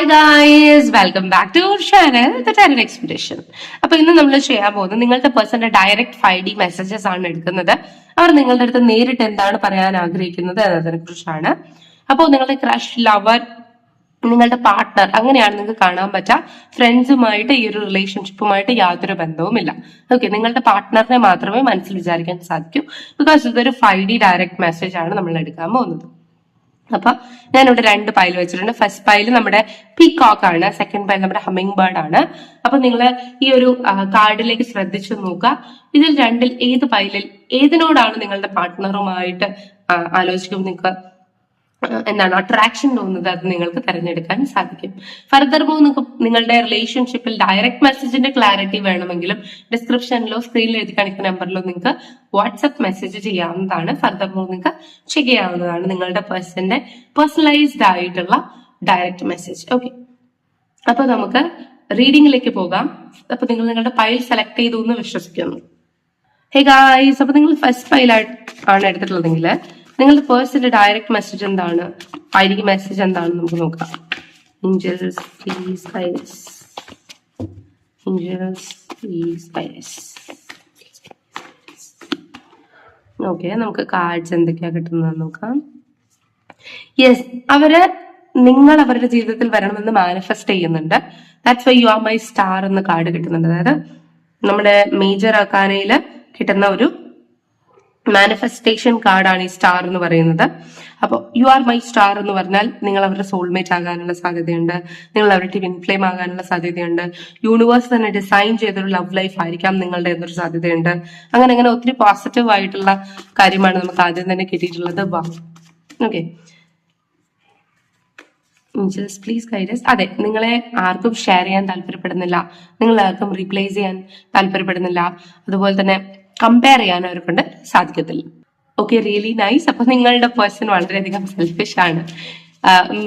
Hi guys welcome back to channel the talent expedition അപ്പൊ ഇന്ന് നമ്മൾ ചെയ്യാൻ പോകുന്നത് നിങ്ങളുടെ പേഴ്സന്റെ ഡയറക്റ്റ് ഫൈവ് ഡി മെസ്സേജസ് ആണ് എടുക്കുന്നത്. അവർ നിങ്ങളുടെ അടുത്ത് നേരിട്ട് എന്താണ് പറയാൻ ആഗ്രഹിക്കുന്നത് എന്നതിനെ കുറിച്ചാണ്. അപ്പോൾ നിങ്ങളുടെ ക്രഷ് ലവർ നിങ്ങളുടെ പാർട്ട്ണർ അങ്ങനെയാണ് നിങ്ങൾക്ക് കാണാൻ പറ്റുക ഫ്രണ്ട്സുമായിട്ട് ഈ ഒരു റിലേഷൻഷിപ്പുമായിട്ട് യാതൊരു ബന്ധവുമില്ല. ഓക്കെ നിങ്ങളുടെ പാർട്ട്ണറിനെ മാത്രമേ മനസ്സിൽ വിചാരിക്കാൻ സാധിക്കൂ. ബിക്കോസ് ഇതൊരു ഫൈവ് ഡി ഡയറക്റ്റ് മെസ്സേജ് ആണ് നമ്മൾ എടുക്കാൻ പോകുന്നത്. അപ്പൊ ഞാനിവിടെ രണ്ട് പൈൽ വെച്ചിട്ടുണ്ട്. ഫസ്റ്റ് പൈൽ നമ്മുടെ പീകോക്ക് ആണ്. സെക്കൻഡ് പൈൽ നമ്മുടെ ഹമ്മിങ് ബേർഡ് ആണ്. അപ്പൊ നിങ്ങൾ ഈ ഒരു കാർഡിലേക്ക് ശ്രദ്ധിച്ചു നോക്കുക. ഇതിൽ രണ്ടിൽ ഏത് പൈലിൽ ഏതിനോടാണ് നിങ്ങളുടെ പാർട്ട്ണറുമായിട്ട് ആലോചിക്കുമ്പോൾ നിങ്ങൾക്ക് എന്താണ് അട്രാക്ഷൻ തോന്നുന്നത് അത് നിങ്ങൾക്ക് തിരഞ്ഞെടുക്കാൻ സാധിക്കും. ഫർദർ ഗോ നിങ്ങൾക്ക് നിങ്ങളുടെ റിലേഷൻഷിപ്പിൽ ഡയറക്റ്റ് മെസ്സേജിന്റെ ക്ലാരിറ്റി വേണമെങ്കിലും ഡിസ്ക്രിപ്ഷനിലോ സ്ക്രീനിൽ എഴുതി കാണിക്കുന്ന നമ്പറിലോ നിങ്ങൾക്ക് വാട്സപ്പ് മെസ്സേജ് ചെയ്യാവുന്നതാണ്. ഫർദർ ഗോ നിങ്ങൾക്ക് ചെയ്യാവുന്നതാണ് നിങ്ങളുടെ പേഴ്സന്റെ പേഴ്സണലൈസ്ഡ് ആയിട്ടുള്ള ഡയറക്റ്റ് മെസ്സേജ് ഓക്കെ അപ്പൊ നമുക്ക് റീഡിങ്ങിലേക്ക് പോകാം. അപ്പൊ നിങ്ങൾ നിങ്ങളുടെ ഫയൽ സെലക്ട് ചെയ്തു എന്ന് വിശ്വസിക്കുന്നു. ഹേ ഗായ്സ് അപ്പൊ നിങ്ങൾ ഫസ്റ്റ് ഫയൽ ആണ് എടുത്തിട്ടുള്ളതെങ്കിൽ നിങ്ങളുടെ പേഴ്സന്റെ ഡയറക്ട് മെസ്സേജ് എന്താണ്? ആയിരിക്കും മെസ്സേജ് എന്താണ് നമുക്ക് നോക്കാം. ഇഞ്ചൽസ് ഓക്കെ നമുക്ക് കാർഡ്സ് എന്തൊക്കെയാ കിട്ടുന്നത് നോക്കാം. യെസ് അവർ നിങ്ങൾ അവരുടെ ജീവിതത്തിൽ വരണമെന്ന് മാനിഫെസ്റ്റ് ചെയ്യുന്നുണ്ട്. That's why you are my star എന്ന കാർഡ് കിട്ടുന്നുണ്ട്. അതായത് നമ്മുടെ മേജർ അക്കാനയിൽ കിട്ടുന്ന ഒരു മാനിഫെസ്റ്റേഷൻ കാർഡാണ് ഈ സ്റ്റാർ എന്ന് പറയുന്നത്. അപ്പോൾ യു ആർ മൈ സ്റ്റാർ എന്ന് പറഞ്ഞാൽ നിങ്ങൾ അവരുടെ സോൾമേറ്റ് ആകാനുള്ള സാധ്യതയുണ്ട്. നിങ്ങൾ അവരുടെ ടിവിൻ ഫ്ലെയിം ആകാനുള്ള സാധ്യതയുണ്ട്. യൂണിവേഴ്സ് തന്നെ ഡിസൈൻ ചെയ്തൊരു ലവ് ലൈഫ് ആയിരിക്കാം നിങ്ങളുടെ എന്നൊരു സാധ്യതയുണ്ട്. അങ്ങനെ അങ്ങനെ ഒത്തിരി പോസിറ്റീവ് ആയിട്ടുള്ള കാര്യമാണ് നമുക്ക് ആദ്യം തന്നെ കിട്ടിയിട്ടുള്ളത്. വാ. ഓക്കെ ജസ്റ്റ് പ്ലീസ് ഗൈഡസ് അതെ നിങ്ങളെ ആർക്കും ഷെയർ ചെയ്യാൻ താല്പര്യപ്പെടുന്നില്ല. നിങ്ങൾ ആർക്കും റീപ്ലേസ് ചെയ്യാൻ താല്പര്യപ്പെടുന്നില്ല. അതുപോലെ തന്നെ കമ്പയർ ചെയ്യാൻ അവരെ കൊണ്ട് സാധിക്കത്തില്ല. ഓക്കെ റിയലി നൈസ് അപ്പൊ നിങ്ങളുടെ പേഴ്സൺ വളരെയധികം സെൽഫിഷ് ആണ്.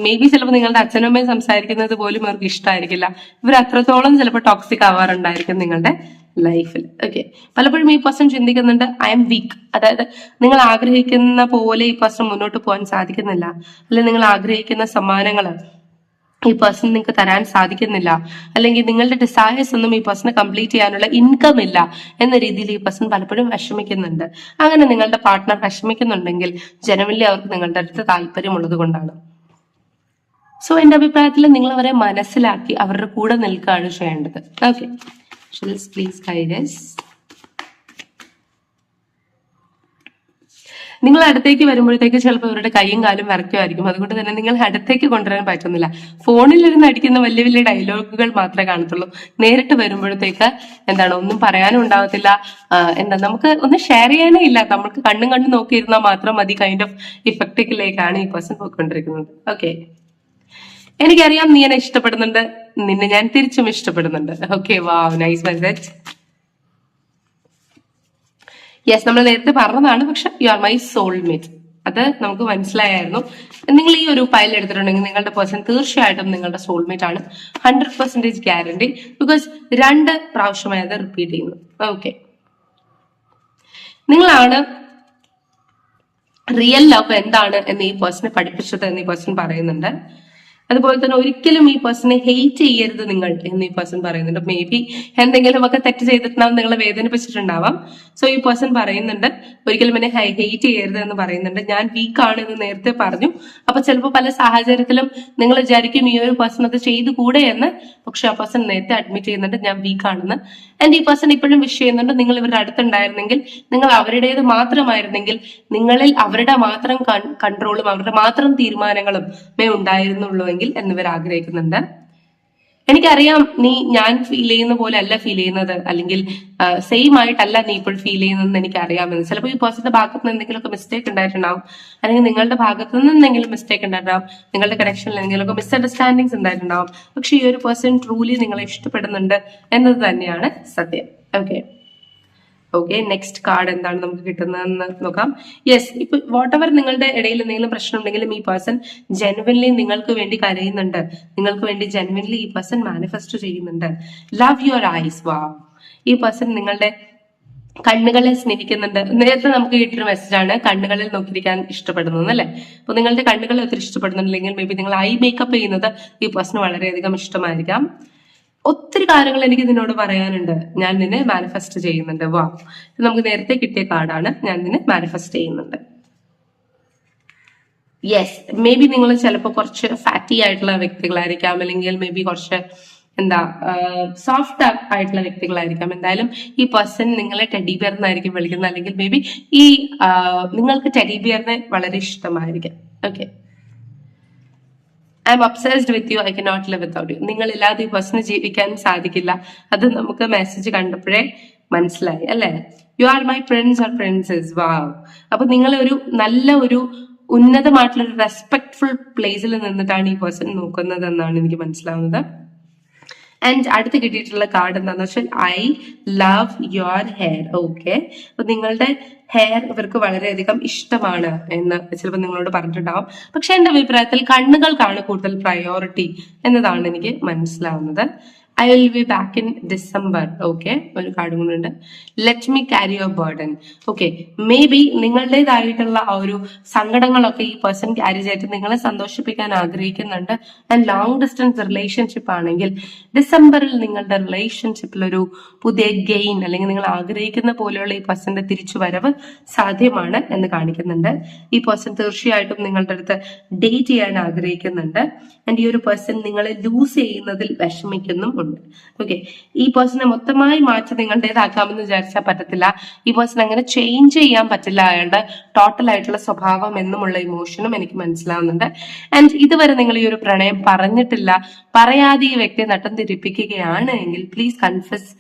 മേ ബി ചിലപ്പോൾ നിങ്ങളുടെ അച്ഛനും അമ്മയും സംസാരിക്കുന്നത് പോലും അവർക്ക് ഇഷ്ടമായിരിക്കില്ല ഇവർ അത്രത്തോളം ചിലപ്പോൾ ടോക്സിക് ആവാറുണ്ടായിരിക്കും നിങ്ങളുടെ ലൈഫിൽ ഓക്കെ പലപ്പോഴും ഈ പേഴ്സൺ ചിന്തിക്കുന്നുണ്ട് ഐ എം വീക്ക് അതായത് നിങ്ങൾ ആഗ്രഹിക്കുന്ന പോലെ ഈ പേഴ്സൺ മുന്നോട്ട് പോകാൻ സാധിക്കുന്നില്ല. അല്ലെങ്കിൽ നിങ്ങൾ ആഗ്രഹിക്കുന്ന സമ്മാനങ്ങൾ ഈ പേഴ്സൺ നിങ്ങൾക്ക് തരാൻ സാധിക്കുന്നില്ല. അല്ലെങ്കിൽ നിങ്ങളുടെ ഡിസയേഴ്സ് ഒന്നും ഈ പേഴ്സണ് കംപ്ലീറ്റ് ചെയ്യാനുള്ള ഇൻകം ഇല്ല എന്ന രീതിയിൽ ഈ പേഴ്സൺ പലപ്പോഴും വിഷമിക്കുന്നുണ്ട്. അങ്ങനെ നിങ്ങളുടെ പാർട്ട്ണർ വിഷമിക്കുന്നുണ്ടെങ്കിൽ ജനവല്ലി അവർക്ക് നിങ്ങളുടെ അടുത്ത് താല്പര്യമുള്ളത് കൊണ്ടാണ്. സോ എന്റെ അഭിപ്രായത്തിൽ നിങ്ങൾ അവരെ മനസ്സിലാക്കി അവരുടെ കൂടെ നിൽക്കുകയാണ് ചെയ്യേണ്ടത്. ഓക്കെ പ്ലീസ് ഗൈഡസ് നിങ്ങൾ അടുത്തേക്ക് വരുമ്പോഴത്തേക്ക് ചിലപ്പോൾ അവരുടെ കൈയും കാലും വരയ്ക്കുമായിരിക്കും. അതുകൊണ്ട് തന്നെ നിങ്ങൾ അടുത്തേക്ക് കൊണ്ടുവരാൻ പറ്റുന്നില്ല. ഫോണിൽ ഫോണിലിരുന്ന് അടിക്കുന്ന വലിയ വലിയ ഡയലോഗുകൾ മാത്രമേ കാണത്തുള്ളൂ. നേരിട്ട് വരുമ്പോഴത്തേക്ക് എന്താണ് ഒന്നും പറയാനും ഉണ്ടാവത്തില്ല. എന്താ നമുക്ക് ഒന്ന് ഷെയർ ചെയ്യാനേ ഇല്ല. നമുക്ക് കണ്ണും കണ്ണും നോക്കിയിരുന്നാൽ മാത്രം മതി. കൈൻഡ് ഓഫ് ഇഫക്റ്റിലേക്കാണ് ഈ പേഴ്സൺ പോയിക്കൊണ്ടിരിക്കുന്നത്. ഓക്കെ എനിക്കറിയാം നീ എന്നെ ഇഷ്ടപ്പെടുന്നുണ്ട്. നിന്നെ ഞാൻ തിരിച്ചും ഇഷ്ടപ്പെടുന്നുണ്ട്. ഓക്കെ വാ നൈസ് മെസ്സേജ് യെസ് നമ്മൾ നേരത്തെ പറഞ്ഞതാണ് പക്ഷെ യു ആർ മൈ സോൾമേറ്റ് അത് നമുക്ക് മനസ്സിലായായിരുന്നു. നിങ്ങൾ ഈ ഒരു ഫയൽ എടുത്തിട്ടുണ്ടെങ്കിൽ നിങ്ങളുടെ പേഴ്സൺ തീർച്ചയായിട്ടും നിങ്ങളുടെ സോൾമേറ്റ് ആണ്. ഹൺഡ്രഡ് പെർസെന്റേജ് ഗ്യാരണ്ടി ബിക്കോസ് രണ്ട് പ്രാവശ്യമായി അത് റിപ്പീറ്റ് ചെയ്യുന്നു. ഓക്കെ നിങ്ങളാണ് റിയൽ ലവ് എന്താണ് എന്ന് ഈ പേഴ്സണെ പഠിപ്പിച്ചത് എന്ന് ഈ പേഴ്സൺ പറയുന്നുണ്ട്. അതുപോലെ തന്നെ ഒരിക്കലും ഈ പേഴ്സണെ ഹെയ്റ്റ് ചെയ്യരുത് നിങ്ങൾ എന്ന് ഈ പേഴ്സൺ പറയുന്നുണ്ട്. മേ ബി എന്തെങ്കിലും ഒക്കെ തെറ്റ് ചെയ്തിട്ടുണ്ടാവും നിങ്ങളെ വേദനിപ്പിച്ചിട്ടുണ്ടാവാം. സോ ഈ പേഴ്സൺ പറയുന്നുണ്ട് ഒരിക്കലും എന്നെ ഹെയ്റ്റ് ചെയ്യരുത് എന്ന് പറയുന്നുണ്ട്. ഞാൻ വീക്ക് ആണ് എന്ന് നേരത്തെ പറഞ്ഞു. അപ്പൊ ചിലപ്പോൾ പല സാഹചര്യത്തിലും നിങ്ങൾ വിചാരിക്കും ഈ ഒരു പേഴ്സൺ അത് ചെയ്തുകൂടെ എന്ന്. പക്ഷെ ആ പേഴ്സൺ നേരത്തെ അഡ്മിറ്റ് ചെയ്യുന്നുണ്ട് ഞാൻ വീക്ക് ആണെന്ന്. ആൻഡ് ഈ പേഴ്സൺ ഇപ്പോഴും വിഷ് ചെയ്യുന്നുണ്ട് നിങ്ങൾ ഇവരുടെ അടുത്തുണ്ടായിരുന്നെങ്കിൽ നിങ്ങൾ അവരുടേത് മാത്രമായിരുന്നെങ്കിൽ നിങ്ങളിൽ അവരുടെ മാത്രം കൺട്രോളും അവരുടെ മാത്രം തീരുമാനങ്ങളും മേ ഉണ്ടായിരുന്നുള്ളൂവെങ്കിൽ എന്നിവർ ആഗ്രഹിക്കുന്നുണ്ട്. എനിക്കറിയാം നീ ഞാൻ ഫീൽ ചെയ്യുന്ന പോലെ അല്ല ഫീൽ ചെയ്യുന്നത്. അല്ലെങ്കിൽ സെയിം ആയിട്ടല്ല നീ ഇപ്പോൾ ഫീൽ ചെയ്യുന്നതെന്ന് എനിക്ക് അറിയാമെന്ന് ചിലപ്പോൾ ഈ പേഴ്സന്റെ ഭാഗത്ത് നിന്ന് എന്തെങ്കിലുമൊക്കെ മിസ്റ്റേക്ക് ഉണ്ടായിട്ടുണ്ടാവും. അല്ലെങ്കിൽ നിങ്ങളുടെ ഭാഗത്ത് നിന്ന് എന്തെങ്കിലും മിസ്റ്റേക്ക് ഉണ്ടായിട്ടുണ്ടാവും. നിങ്ങളുടെ കണക്ഷനിൽ എന്തെങ്കിലുമൊക്കെ മിസ്അണ്ടർസ്റ്റാൻഡിങ്സ് ഉണ്ടായിട്ടുണ്ടാവും. പക്ഷെ ഈ ഒരു പേഴ്സൺ ട്രൂലി നിങ്ങളെ ഇഷ്ടപ്പെടുന്നുണ്ട് എന്നത് തന്നെയാണ് സത്യം. ഓക്കെ ഓക്കെ നെക്സ്റ്റ് കാർഡ് എന്താണ് നമുക്ക് കിട്ടുന്നതെന്ന് നോക്കാം. യെസ് ഇപ്പൊ വാട്ട് എവർ നിങ്ങളുടെ ഇടയിൽ എന്തെങ്കിലും പ്രശ്നം ഉണ്ടെങ്കിലും ഈ പേഴ്സൺ ജെനുവൻലി നിങ്ങൾക്ക് വേണ്ടി കരയുന്നുണ്ട്. നിങ്ങൾക്ക് വേണ്ടി ജെനുവൻലി ഈ പേഴ്സൺ മാനിഫെസ്റ്റ് ചെയ്യുന്നുണ്ട്. ലവ് യുവർ ഐസ് വാ ഈ പേഴ്സൺ നിങ്ങളുടെ കണ്ണുകളെ സ്നേഹിക്കുന്നുണ്ട്. നേരത്തെ നമുക്ക് കിട്ടിയൊരു മെസ്സേജാണ് കണ്ണുകളിൽ നോക്കിയിരിക്കാൻ ഇഷ്ടപ്പെടുന്നത് അല്ലെ? അപ്പൊ നിങ്ങളുടെ കണ്ണുകളെ ഒത്തിരി ഇഷ്ടപ്പെടുന്നുണ്ടെങ്കിൽ മേ ബി നിങ്ങൾ ഐ മേക്കപ്പ് ചെയ്യുന്നത് ഈ പേഴ്സൺ വളരെയധികം ഇഷ്ടമായിരിക്കാം. ഒത്തിരി കാര്യങ്ങൾ എനിക്ക് നിന്നോട് പറയാനുണ്ട്. ഞാൻ നിന്നെ മാനിഫെസ്റ്റ് ചെയ്യുന്നുണ്ട്. വാ. നമുക്ക് നേരത്തെ കിട്ടിയ കാർഡാണ്. ഞാൻ നിന്നെ മാനിഫെസ്റ്റ് ചെയ്യുന്നുണ്ട്. യെസ് മേ ബി നിങ്ങൾ ചിലപ്പോൾ കുറച്ച് ഫാറ്റി ആയിട്ടുള്ള വ്യക്തികളായിരിക്കാം. അല്ലെങ്കിൽ മേ ബി കുറച്ച് എന്താ സോഫ്റ്റ് ആയിട്ടുള്ള വ്യക്തികളായിരിക്കാം. എന്തായാലും ഈ പേഴ്സൺ നിങ്ങളെ ടെഡി ബിയർ എന്നായിരിക്കും വിളിക്കുന്നത്. അല്ലെങ്കിൽ മേ ബി ഈ നിങ്ങൾക്ക് ടെഡി ബിയറിനെ വളരെ ഇഷ്ടമായിരിക്കാം. Okay I am obsessed with you I can not live without you നിങ്ങളില്ലാതെ ഈ പേഴ്സണ് ജീവിക്കാൻ സാധിക്കില്ല. അത് നമുക്ക് മെസ്സേജ് കണ്ടപ്പോഴേ മനസ്സിലായി അല്ലേ? You are my friends are friends wow അപ്പൊ നിങ്ങൾ ഒരു നല്ല ഒരു ഉന്നതമായിട്ടുള്ള ഒരു റെസ്പെക്ട്ഫുൾ പ്ലേസിൽ നിന്നിട്ടാണ് ഈ പേഴ്സൺ നോക്കുന്നത് എന്നാണ് എനിക്ക് മനസ്സിലാവുന്നത്. ആൻഡ് അടുത്ത് കിട്ടിയിട്ടുള്ള കാർഡ് എന്താണെന്ന് വെച്ചാൽ I love your hair okay നിങ്ങളുടെ ഹെയർ ഇവർക്ക് വളരെയധികം ഇഷ്ടമാണ് എന്ന് ചിലപ്പോൾ നിങ്ങളോട് പറഞ്ഞിട്ടുണ്ടാവും. പക്ഷെ എന്റെ അഭിപ്രായത്തിൽ കണ്ണുകൾക്കാണ് കൂടുതൽ പ്രയോറിറ്റി എന്നതാണ് എനിക്ക് മനസ്സിലാവുന്നത്. I will be back in December okay ഒരു കാർഡും കൂടെ ഉണ്ട് let me carry your burden okay may be നിങ്ങളുടേതായിട്ടുള്ള ആ ഒരു സങ്കടങ്ങളൊക്കെ ഈ പേഴ്സൺ ക്യാരി ചെയ്തിട്ട് നിങ്ങളെ സന്തോഷിപ്പിക്കാൻ ആഗ്രഹിക്കുന്നുണ്ട്. ആൻഡ് ലോങ് ഡിസ്റ്റൻസ് റിലേഷൻഷിപ്പ് ആണെങ്കിൽ ഡിസംബറിൽ നിങ്ങളുടെ റിലേഷൻഷിപ്പിൽ ഒരു പുതിയ ഗെയിൻ അല്ലെങ്കിൽ നിങ്ങൾ ആഗ്രഹിക്കുന്ന പോലെയുള്ള ഈ പേഴ്സന്റെ തിരിച്ചു വരവ് സാധ്യമാണ് എന്ന് കാണിക്കുന്നുണ്ട്. ഈ പേഴ്സൺ തീർച്ചയായിട്ടും നിങ്ങളുടെ അടുത്ത് ഡേറ്റ് ചെയ്യാൻ ആഗ്രഹിക്കുന്നുണ്ട്. ആൻഡ് ഈ ഒരു പേഴ്സൺ നിങ്ങളെ ലൂസ് ചെയ്യുന്നതിൽ വിഷമിക്കുന്നും ഉണ്ട്. ഓക്കെ ഈ പേഴ്സണെ മൊത്തമായി മാറ്റി നിങ്ങളുടേതാക്കാമെന്ന് വിചാരിച്ചാൽ പറ്റത്തില്ല. ഈ പേഴ്സൺ അങ്ങനെ ചേഞ്ച് ചെയ്യാൻ പറ്റില്ല അയാളുടെ ടോട്ടൽ ആയിട്ടുള്ള സ്വഭാവം എന്നുമുള്ള ഇമോഷനും എനിക്ക് മനസ്സിലാവുന്നുണ്ട്. ആൻഡ് ഇതുവരെ നിങ്ങൾ ഈ ഒരു പ്രണയം പറഞ്ഞിട്ടില്ല. പറയാതെ ഈ വ്യക്തിയെ നട്ടം തിരിപ്പിക്കുകയാണ് എങ്കിൽ പ്ലീസ് കൺഫസ്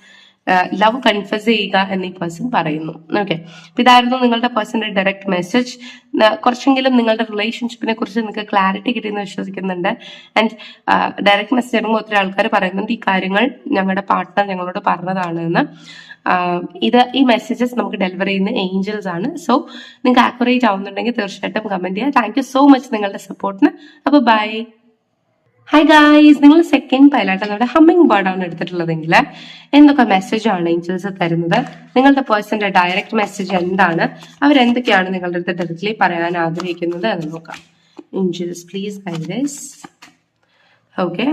ലവ് കൺഫസ് ചെയ്യുക എന്ന് ഈ പേഴ്സൺ പറയുന്നു. ഓക്കെ അപ്പൊ ഇതായിരുന്നു നിങ്ങളുടെ പേഴ്സന്റെ ഡയറക്റ്റ് മെസ്സേജ് കുറച്ചെങ്കിലും നിങ്ങളുടെ റിലേഷൻഷിപ്പിനെ കുറിച്ച് നിങ്ങൾക്ക് ക്ലാരിറ്റി കിട്ടിയെന്ന് വിശ്വസിക്കുന്നുണ്ട്. ആൻഡ് ഡയറക്റ്റ് മെസ്സേജ് ഇടുമ്പോൾ ഒത്തിരി ആൾക്കാർ പറയുന്നുണ്ട് ഈ കാര്യങ്ങൾ ഞങ്ങളുടെ പാർട്ട്ണർ ഞങ്ങളോട് പറഞ്ഞതാണ് എന്ന് ഇത് ഈ മെസ്സേജസ് നമുക്ക് ഡെലിവർ ചെയ്യുന്ന ഏഞ്ചൽസ് ആണ്. സോ നിങ്ങൾക്ക് ആക്യുറേറ്റ് ആവുന്നുണ്ടെങ്കിൽ തീർച്ചയായിട്ടും കമന്റ് ചെയ്യുക താങ്ക് സോ മച്ച് നിങ്ങളുടെ സപ്പോർട്ടിന് അപ്പൊ ബൈ ഹായ് ഗായ്സ് നിങ്ങൾ സെക്കൻഡ് പൈലായിട്ട് നമ്മുടെ ഹമ്മിങ് ബേർഡ് ആണ് എടുത്തിട്ടുള്ളതെങ്കിൽ എന്തൊക്കെ മെസ്സേജ് ആണ് ഏഞ്ചൽസ് തരുന്നത്? നിങ്ങളുടെ പേഴ്സന്റെ ഡയറക്റ്റ് മെസ്സേജ് എന്താണ്? അവരെന്തൊക്കെയാണ് നിങ്ങളുടെ അടുത്ത് ഡയറക്റ്റ്ലി പറയാൻ ആഗ്രഹിക്കുന്നത് എന്ന് നോക്കാം. ഏഞ്ചൽസ് പ്ലീസ് ഗൈഡസ് ഓക്കെ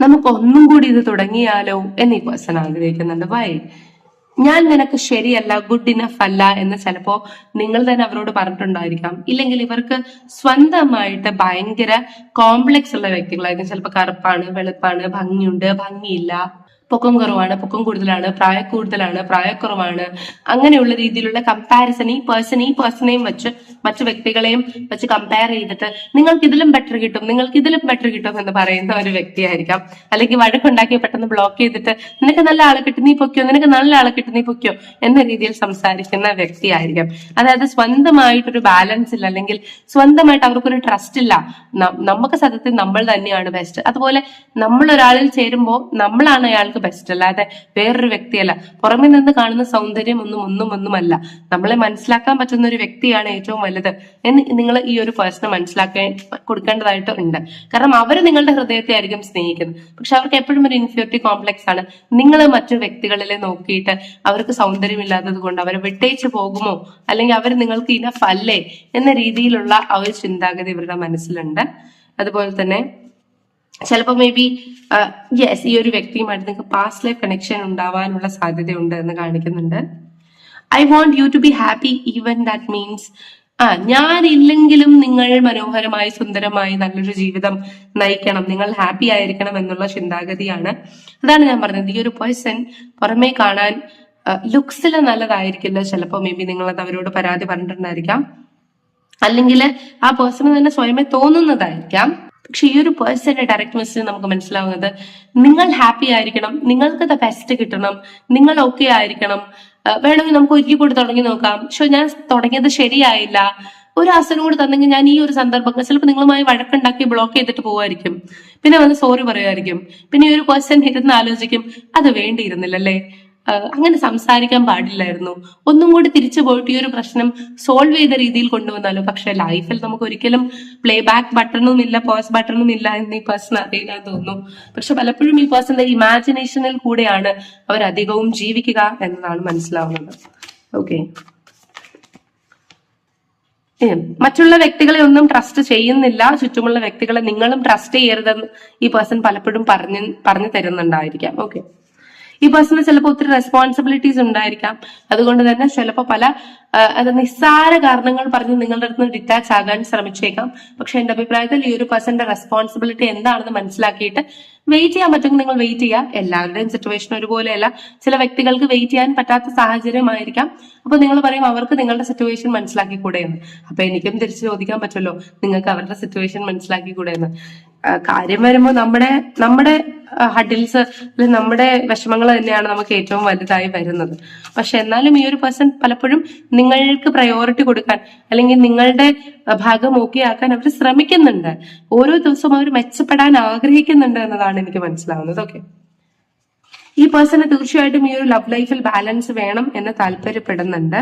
നമുക്ക് ഒന്നും കൂടി ഇത് തുടങ്ങിയാലോ എന്ന് പേഴ്സൺ ആഗ്രഹിക്കുന്നുണ്ട്. വൈ ഞാൻ നിനക്ക് ശരിയല്ല ഗുഡ് ഇനഫ് അല്ല എന്ന് ചിലപ്പോ നിങ്ങൾ തന്നെ അവരോട് പറഞ്ഞിട്ടുണ്ടായിരിക്കാം. ഇല്ലെങ്കിൽ ഇവർക്ക് സ്വന്തമായിട്ട് ഭയങ്കര കോംപ്ലക്സ് ഉള്ള വ്യക്തികളായിരിക്കും. ചിലപ്പോൾ കറുപ്പാണ് വെളുപ്പാണ് ഭംഗിയുണ്ട് ഭംഗിയില്ല. പൊക്കം കുറവാണ് പൊക്കം കൂടുതലാണ് പ്രായ കൂടുതലാണ് പ്രായക്കുറവാണ്. അങ്ങനെയുള്ള രീതിയിലുള്ള കമ്പാരിസൺ ഈ പേഴ്സൺ ഈ പേഴ്സണെയും വെച്ച് മറ്റു വ്യക്തികളെയും വെച്ച് കമ്പയർ ചെയ്തിട്ട് നിങ്ങൾക്ക് ഇതിലും ബെറ്റർ കിട്ടും നിങ്ങൾക്ക് ഇതിലും ബെറ്റർ കിട്ടും എന്ന് പറയുന്ന ഒരു വ്യക്തിയായിരിക്കാം. അല്ലെങ്കിൽ വഴക്കുണ്ടാക്കി പെട്ടെന്ന് ബ്ലോക്ക് ചെയ്തിട്ട് നിനക്ക് നല്ല ആളെ കിട്ടുന്ന നീ പൊക്കിയോ നിനക്ക് നല്ല ആളെ കിട്ടുന്ന നീ പൊക്കിയോ എന്ന രീതിയിൽ സംസാരിക്കുന്ന വ്യക്തിയായിരിക്കാം. അതായത് സ്വന്തമായിട്ടൊരു ബാലൻസ് ഇല്ല അല്ലെങ്കിൽ സ്വന്തമായിട്ട് അവർക്കൊരു ട്രസ്റ്റ് ഇല്ല. നമുക്ക് സത്യത്തിൽ നമ്മൾ തന്നെയാണ് ബെസ്റ്റ് അതുപോലെ നമ്മൾ ഒരാളിൽ ചേരുമ്പോൾ നമ്മളാണ് അയാൾക്ക് ബെസ്റ്റ് അല്ലാതെ വേറൊരു വ്യക്തിയല്ല. പുറമെ നിന്ന് കാണുന്ന സൗന്ദര്യം ഒന്നും ഒന്നും ഒന്നുമല്ല. നമ്മളെ മനസ്സിലാക്കാൻ പറ്റുന്ന ഒരു വ്യക്തിയാണ് ഏറ്റവും വലുത്. എന്ന് നിങ്ങൾ ഈ ഒരു പേഴ്സണെ മനസ്സിലാക്കാൻ കൊടുക്കേണ്ടതായിട്ട് ഉണ്ട്. കാരണം അവർ നിങ്ങളുടെ ഹൃദയത്തെ ആയിരിക്കും സ്നേഹിക്കുന്നത്. പക്ഷെ അവർക്ക് എപ്പോഴും ഒരു ഇൻഫ്യൂരിറ്റി കോംപ്ലക്സ് ആണ്. നിങ്ങൾ മറ്റു വ്യക്തികളിലെ നോക്കിയിട്ട് അവർക്ക് സൗന്ദര്യമില്ലാത്തത് കൊണ്ട് അവരെ വിട്ടേച്ച് പോകുമോ? അല്ലെങ്കിൽ അവർ നിങ്ങൾക്ക് ഇനഫ് അല്ലേ? എന്ന രീതിയിലുള്ള ആ ഒരു ചിന്താഗതി ഇവരുടെ മനസ്സിലുണ്ട്. അതുപോലെ തന്നെ ചിലപ്പോൾ മേ ബി യെസ് ഈ ഒരു വ്യക്തിയുമായിട്ട് നിങ്ങൾക്ക് പാസ്റ്റ് ലൈഫ് കണക്ഷൻ ഉണ്ടാവാനുള്ള സാധ്യതയുണ്ട് എന്ന് കാണിക്കുന്നുണ്ട്. I want you to be happy even that means ആ ഞാനില്ലെങ്കിലും നിങ്ങൾ മനോഹരമായി സുന്ദരമായി നല്ലൊരു ജീവിതം നയിക്കണം. നിങ്ങൾ ഹാപ്പി ആയിരിക്കണം എന്നുള്ള ചിന്താഗതിയാണ്. അതാണ് ഞാൻ പറഞ്ഞത്. ഈ ഒരു പേഴ്സൺ പുറമേ കാണാൻ ലുക്സിൽ നല്ലതായിരിക്കില്ല. ചിലപ്പോൾ മേ ബി നിങ്ങൾ അത് അവരോട് പരാതി പറഞ്ഞിട്ടുണ്ടായിരിക്കാം. അല്ലെങ്കിൽ ആ പേഴ്സണ് തന്നെ സ്വയമേ തോന്നുന്നതായിരിക്കാം. പക്ഷെ ഈ ഒരു പേഴ്സന്റെ ഡയറക്റ്റ് മെസ്സേജ് നമുക്ക് മനസ്സിലാവുന്നത് നിങ്ങൾ ഹാപ്പി ആയിരിക്കണം നിങ്ങൾക്ക് ദ ബെസ്റ്റ് കിട്ടണം നിങ്ങൾ ഓക്കെ ആയിരിക്കണം. വേണമെങ്കിൽ നമുക്ക് ഒരിക്കൽ കൂടി തുടങ്ങി നോക്കാം. പക്ഷെ ഞാൻ തുടങ്ങിയത് ശരിയായില്ല. ഒരു അവസരം കൂടി തന്നെങ്കിൽ ഞാൻ ഈ ഒരു സന്ദർഭം ചിലപ്പോൾ നിങ്ങളുമായി വഴക്കുണ്ടാക്കി ബ്ലോക്ക് ചെയ്തിട്ട് പോകുമായിരിക്കും പിന്നെ വന്ന് സോറി പറയുമായിരിക്കും പിന്നെ ഈ ഒരു പേഴ്സൺ ഇരുന്ന് ആലോചിക്കും അത് വേണ്ടിയിരുന്നില്ലല്ലേ? അങ്ങനെ സംസാരിക്കാൻ പാടില്ലായിരുന്നു. ഒന്നും കൂടി തിരിച്ചു പോയിട്ട് ഈ ഒരു പ്രശ്നം സോൾവ് ചെയ്ത രീതിയിൽ കൊണ്ടുവന്നാലോ? പക്ഷെ ലൈഫിൽ നമുക്ക് ഒരിക്കലും പ്ലേ ബാക്ക് ബട്ടണും ഇല്ല പോസ് ബട്ടണും ഇല്ല എന്ന് ഈ പേഴ്സൺ അറിയില്ല എന്ന് തോന്നുന്നു. പക്ഷെ പലപ്പോഴും ഈ പേഴ്സന്റെ ഇമാജിനേഷനിൽ കൂടെയാണ് അവർ അധികവും ജീവിക്കുക എന്നതാണ് മനസ്സിലാവുന്നത്. ഓക്കെ. മറ്റുള്ള വ്യക്തികളെ ഒന്നും ട്രസ്റ്റ് ചെയ്യുന്നില്ല. ചുറ്റുമുള്ള വ്യക്തികളെ നിങ്ങളും ട്രസ്റ്റ് ചെയ്യരുതെന്ന് ഈ പേഴ്സൺ പലപ്പോഴും പറഞ്ഞു പറഞ്ഞു തരുന്നുണ്ടായിരിക്കാം. ഓക്കെ ഈ പേഴ്സണിന് ചിലപ്പോൾ ഒത്തിരി റെസ്പോൺസിബിലിറ്റീസ് ഉണ്ടായിരിക്കാം. അതുകൊണ്ട് തന്നെ ചിലപ്പോൾ പല അത് നിസ്സാര കാരണങ്ങൾ പറഞ്ഞ് നിങ്ങളുടെ അടുത്ത് നിന്ന് ഡിറ്റാച്ച് ആകാൻ ശ്രമിച്ചേക്കാം. പക്ഷെ എന്റെ അഭിപ്രായത്തിൽ ഈ ഒരു പേഴ്സന്റെ റെസ്പോൺസിബിലിറ്റി എന്താണെന്ന് മനസ്സിലാക്കിയിട്ട് വെയിറ്റ് ചെയ്യാൻ പറ്റുമെങ്കിൽ നിങ്ങൾ വെയിറ്റ് ചെയ്യുക എല്ലാവരുടെയും സിറ്റുവേഷൻ ഒരുപോലെയല്ല. ചില വ്യക്തികൾക്ക് വെയിറ്റ് ചെയ്യാൻ പറ്റാത്ത സാഹചര്യമായിരിക്കാം. അപ്പൊ നിങ്ങൾ പറയും അവർക്ക് നിങ്ങളുടെ സിറ്റുവേഷൻ മനസ്സിലാക്കി കൂടെയെന്ന് അപ്പൊ എനിക്കും തിരിച്ചു ചോദിക്കാൻ പറ്റുമല്ലോ. നിങ്ങൾക്ക് അവരുടെ സിറ്റുവേഷൻ മനസ്സിലാക്കി കൂടെയെന്ന് കാര്യം വരുമ്പോൾ നമ്മുടെ നമ്മുടെ ഹഡിൽസ് നമ്മുടെ വിഷമങ്ങൾ തന്നെയാണ് നമുക്ക് ഏറ്റവും വലുതായി വരുന്നത്. പക്ഷെ എന്നാലും ഈ ഒരു പേഴ്സൺ പലപ്പോഴും നിങ്ങൾക്ക് പ്രയോറിറ്റി കൊടുക്കാൻ അല്ലെങ്കിൽ നിങ്ങളുടെ ഭാഗം ഓക്കെ ആക്കാൻ അവർ ശ്രമിക്കുന്നുണ്ട്. ഓരോ ദിവസവും അവർ മെച്ചപ്പെടാൻ ആഗ്രഹിക്കുന്നുണ്ട് എന്നതാണ് എനിക്ക് മനസ്സിലാവുന്നത്. ഓക്കെ ഈ പേഴ്സണ് തീർച്ചയായിട്ടും ഈ ഒരു ലവ് ലൈഫിൽ ബാലൻസ് വേണം എന്ന് താല്പര്യപ്പെടുന്നുണ്ട്.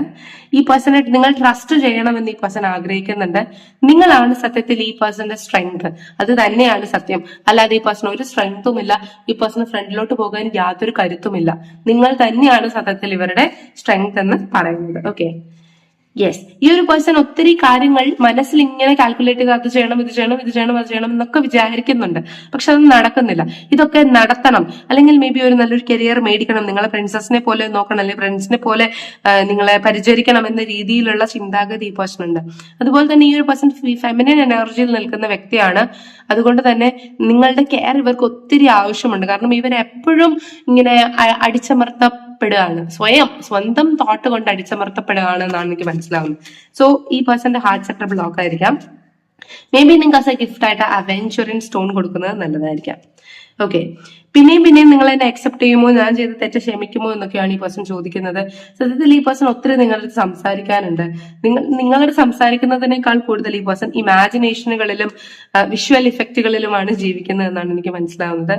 ഈ പേഴ്സണെ നിങ്ങൾ ട്രസ്റ്റ് ചെയ്യണമെന്ന് ഈ പേഴ്സൺ ആഗ്രഹിക്കുന്നുണ്ട്. നിങ്ങളാണ് സത്യത്തിൽ ഈ പേഴ്സന്റെ സ്ട്രെങ്ത് അത് തന്നെയാണ് സത്യം. അല്ലാതെ ഈ പേഴ്സൺ ഒരു സ്ട്രെങ്തും ഇല്ല. ഈ പേഴ്സൺ ഫ്രണ്ടിലോട്ട് പോകാൻ യാതൊരു കരുത്തുമില്ല. നിങ്ങൾ തന്നെയാണ് സത്യത്തിൽ ഇവരുടെ സ്ട്രെങ്ത് എന്ന് പറയുന്നത്. ഓക്കെ യെസ് ഈ ഒരു പേഴ്സൺ ഒത്തിരി കാര്യങ്ങൾ മനസ്സിൽ ഇങ്ങനെ കാൽക്കുലേറ്റ് ചെയ്ത് അത് ചെയ്യണം ഇത് ചെയ്യണം ഇത് ചെയ്യണം അത് ചെയ്യണം എന്നൊക്കെ വിചാരിക്കുന്നുണ്ട്. പക്ഷെ അത് നടക്കുന്നില്ല. ഇതൊക്കെ നടത്തണം. അല്ലെങ്കിൽ മേ ബി ഒരു നല്ലൊരു കരിയർ മേടിക്കണം. നിങ്ങളെ ഫ്രണ്ട്സസിനെ പോലെ നോക്കണം. അല്ലെങ്കിൽ ഫ്രണ്ട്സിനെ പോലെ നിങ്ങളെ പരിചരിക്കണം എന്ന രീതിയിലുള്ള ചിന്താഗതി ഈ പേഴ്സൺ ഉണ്ട്. അതുപോലെ തന്നെ ഈ ഒരു പേഴ്സൺ ഫെമിനൻ എനർജിയിൽ നിൽക്കുന്ന വ്യക്തിയാണ്. അതുകൊണ്ട് തന്നെ നിങ്ങളുടെ കെയർ ഇവർക്ക് ഒത്തിരി ആവശ്യമുണ്ട്. കാരണം ഇവരെപ്പോഴും ഇങ്ങനെ അ- അടിച്ചമർത്തപ്പെടുകയാണ് സ്വയം സ്വന്തം തോട്ട് കൊണ്ട് അടിച്ചമർത്തപ്പെടുകയാണ് എന്നാണ് എനിക്ക് മനസ്സിലാവുന്നത്. സോ ഈ പേഴ്സന്റെ ഹാർട്ട് സെക്ടർ ബ്ലോക്ക് ആയിരിക്കാം. മേ ബി നിങ്ങൾക്ക് ആസ് എ ഗിഫ്റ്റ് ആയിട്ട് അവെഞ്ചുറിൻ സ്റ്റോൺ കൊടുക്കുന്നത് നല്ലതായിരിക്കാം. ഓക്കെ പിന്നെയും പിന്നെയും നിങ്ങൾ എന്നെ അക്സെപ്റ്റ് ചെയ്യുമോ? ഞാൻ ചെയ്ത തെറ്റ ക്ഷമിക്കുമോ എന്നൊക്കെയാണ് ഈ പേഴ്സൺ ചോദിക്കുന്നത്. സത്യത്തിൽ ഈ പേഴ്സൺ ഒത്തിരി നിങ്ങളുടെ സംസാരിക്കാനുണ്ട്. നിങ്ങൾ നിങ്ങളുടെ സംസാരിക്കുന്നതിനേക്കാൾ കൂടുതൽ ഈ പേഴ്സൺ ഇമാജിനേഷനുകളിലും വിഷ്വൽ ഇഫക്റ്റുകളിലുമാണ് ജീവിക്കുന്നത് എന്നാണ് എനിക്ക് മനസ്സിലാവുന്നത്.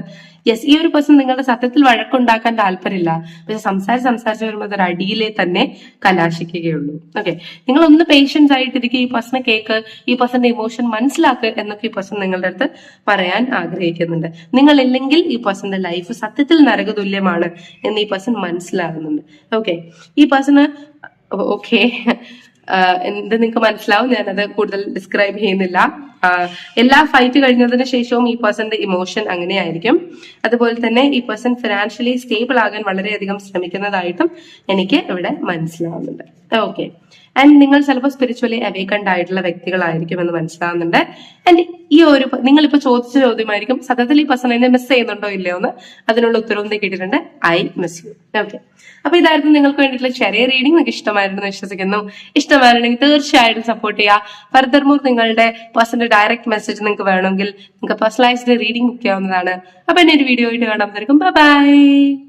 യെസ് ഈ ഒരു പേഴ്സൺ നിങ്ങളുടെ സത്യത്തിൽ വഴക്കുണ്ടാക്കാൻ താല്പര്യമില്ല. പക്ഷെ സംസാരിച്ച് സംസാരിച്ച് വരുമ്പോൾ അതൊരു അടിയിലെ തന്നെ കലാശിക്കുകയുള്ളൂ. ഓക്കെ നിങ്ങൾ ഒന്ന് പേഷ്യൻസ് ആയിട്ടിരിക്കുക ഈ പേഴ്സണെ കേക്ക് ഈ പേഴ്സന്റെ ഇമോഷൻ മനസ്സിലാക്കുക എന്നൊക്കെ ഈ പേഴ്സൺ നിങ്ങളുടെ അടുത്ത് പറയാൻ ആഗ്രഹിക്കുന്നുണ്ട്. നിങ്ങൾ ഇല്ലെങ്കിൽ ഈ പേഴ്സന്റെ ലൈഫ് സത്യത്തിൽ നരകതുല്യമാണ് എന്ന് ഈ പേഴ്സൺ മനസ്സിലാകുന്നുണ്ട്. ഓക്കെ ഈ പേഴ്സണ് ഓക്കെ എന്ത് നിങ്ങൾക്ക് മനസ്സിലാവും? ഞാനത് കൂടുതൽ ഡിസ്ക്രൈബ് ചെയ്യുന്നില്ല. എല്ലാ ഫൈറ്റ് കഴിഞ്ഞതിന് ശേഷവും ഈ പേഴ്സന്റെ ഇമോഷൻ അങ്ങനെയായിരിക്കും. അതുപോലെ തന്നെ ഈ പേഴ്സൺ ഫിനാൻഷ്യലി സ്റ്റേബിൾ ആകാൻ വളരെയധികം ശ്രമിക്കുന്നതായിട്ടും എനിക്ക് ഇവിടെ മനസ്സിലാവുന്നുണ്ട്. ഓക്കെ ആൻഡ് നിങ്ങൾ ചിലപ്പോൾ സ്പിരിച്വലി അവേക്കൻഡ് ആയിട്ടുള്ള വ്യക്തികളായിരിക്കും എന്ന് മനസ്സിലാവുന്നുണ്ട്. ആൻഡ് ഈ ഒരു നിങ്ങൾ ഇപ്പൊ ചോദിച്ച ചോദ്യമായിരിക്കും സത്യത്തിൽ ഈ പേഴ്സൺ എന്നെ മിസ് ചെയ്യുന്നുണ്ടോ ഇല്ലയോ എന്ന് അതിനുള്ള ഉത്തരവും കിട്ടിയിട്ടുണ്ട്. ഐ മിസ് യു ഓക്കെ അപ്പൊ ഇതായിരുന്നു നിങ്ങൾക്ക് വേണ്ടിയിട്ടുള്ള ചെറിയ റീഡിംഗ് നിങ്ങൾക്ക് ഇഷ്ടമായിരുന്നു വിശ്വസിക്കുന്നു. ഇഷ്ടമായിരുന്നെങ്കിൽ തീർച്ചയായിട്ടും സപ്പോർട്ട് ചെയ്യുക. ഫർദർ മോർ നിങ്ങളുടെ പേഴ്സണൽ ഡയറക്റ്റ് മെസ്സേജ് നിങ്ങൾക്ക് വേണമെങ്കിൽ നിങ്ങൾക്ക് പേഴ്സണലൈസ്ഡ് റീഡിംഗ് ബുക്ക് ചെയ്യാവുന്നതാണ്. അപ്പൊ എന്നെ ഒരു വീഡിയോ ആയിട്ട് കാണാൻ തരും ബൈ